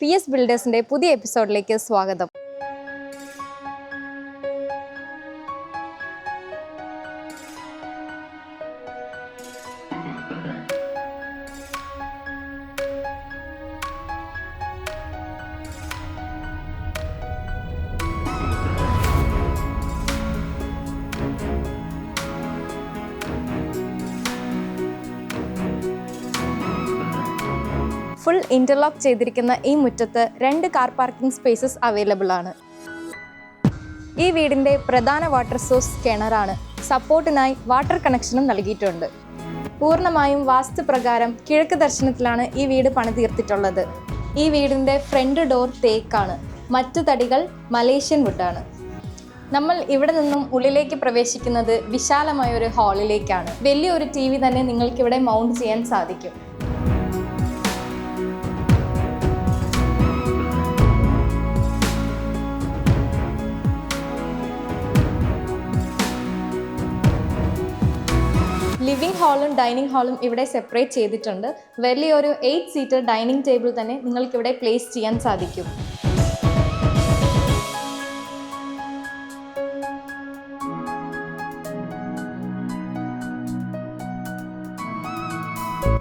P S ബിൽഡേഴ്സിന്റെ പുതിയ എപ്പിസോഡിലേക്ക് സ്വാഗതം. ഫുൾ ഇന്റർലോക്ക് ചെയ്തിരിക്കുന്ന ഈ മുറ്റത്ത് രണ്ട് കാർ പാർക്കിംഗ് സ്പേസസ് അവൈലബിൾ ആണ്. ഈ വീടിന്റെ പ്രധാന വാട്ടർ സോഴ്സ് കിണറാണ് സപ്പോർട്ടിനായി വാട്ടർ കണക്ഷനും നൽകിയിട്ടുണ്ട്. പൂർണമായും വാസ്തു പ്രകാരം കിഴക്ക് ദർശനത്തിലാണ് ഈ വീട് പണിതീർത്തിട്ടുള്ളത്. ഈ വീടിന്റെ ഫ്രണ്ട് ഡോർ തേക്കാണ് മറ്റു തടികൾ മലേഷ്യൻ വുഡാണ് നമ്മൾ ഇവിടെ നിന്നും ഉള്ളിലേക്ക് പ്രവേശിക്കുന്നത് വിശാലമായ ഒരു ഹാളിലേക്കാണ് വലിയൊരു ടി വി തന്നെ നിങ്ങൾക്കിവിടെ മൗണ്ട് ചെയ്യാൻ സാധിക്കും. ലിവിംഗ് ഹാളും ഡൈനിങ് ഹാളും ഇവിടെ സെപ്പറേറ്റ് ചെയ്തിട്ടുണ്ട്. വലിയൊരു എയ്റ്റ് സീറ്റർ ഡൈനിങ് ടേബിൾ തന്നെ നിങ്ങൾക്ക് ഇവിടെ പ്ലേസ് ചെയ്യാൻ സാധിക്കും.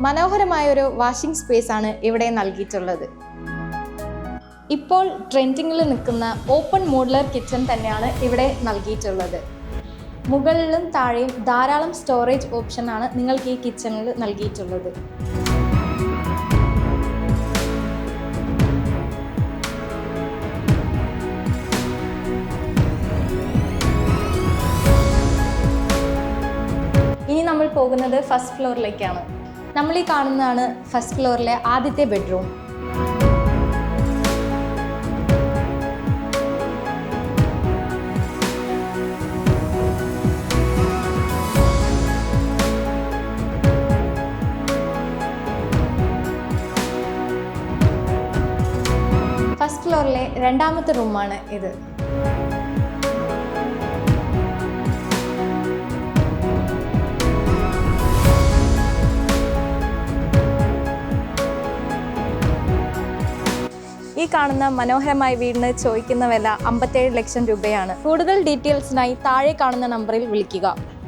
മനോഹരമായ ഒരു വാഷിംഗ് സ്പേസ് ആണ് ഇവിടെ നൽകിയിട്ടുള്ളത്. ഇപ്പോൾ ട്രെൻഡിങ്ങിൽ നിൽക്കുന്ന ഓപ്പൺ മോഡുലർ കിച്ചൺ തന്നെയാണ് ഇവിടെ നൽകിയിട്ടുള്ളത്. മുകളിലും താഴെയും ധാരാളം സ്റ്റോറേജ് ഓപ്ഷനാണ് നിങ്ങൾക്ക് ഈ കിച്ചണിൽ നൽകിയിട്ടുള്ളത്. ഇനി നമ്മൾ പോകുന്നത് ഫസ്റ്റ് ഫ്ലോറിലേക്കാണ് നമ്മൾ ഈ കാണുന്നതാണ് ഫസ്റ്റ് ഫ്ലോറിലെ ആദ്യത്തെ ബെഡ്റൂം ഫ്ലോറിലെ രണ്ടാമത്തെ റൂമാണ് ഇത്. ഈ കാണുന്ന മനോഹരമായ വീടിന് ചോദിക്കുന്ന വില അമ്പത്തേഴ് ലക്ഷം രൂപയാണ്. കൂടുതൽ ഡീറ്റെയിൽസിനായി താഴെ കാണുന്ന നമ്പറിൽ വിളിക്കുക.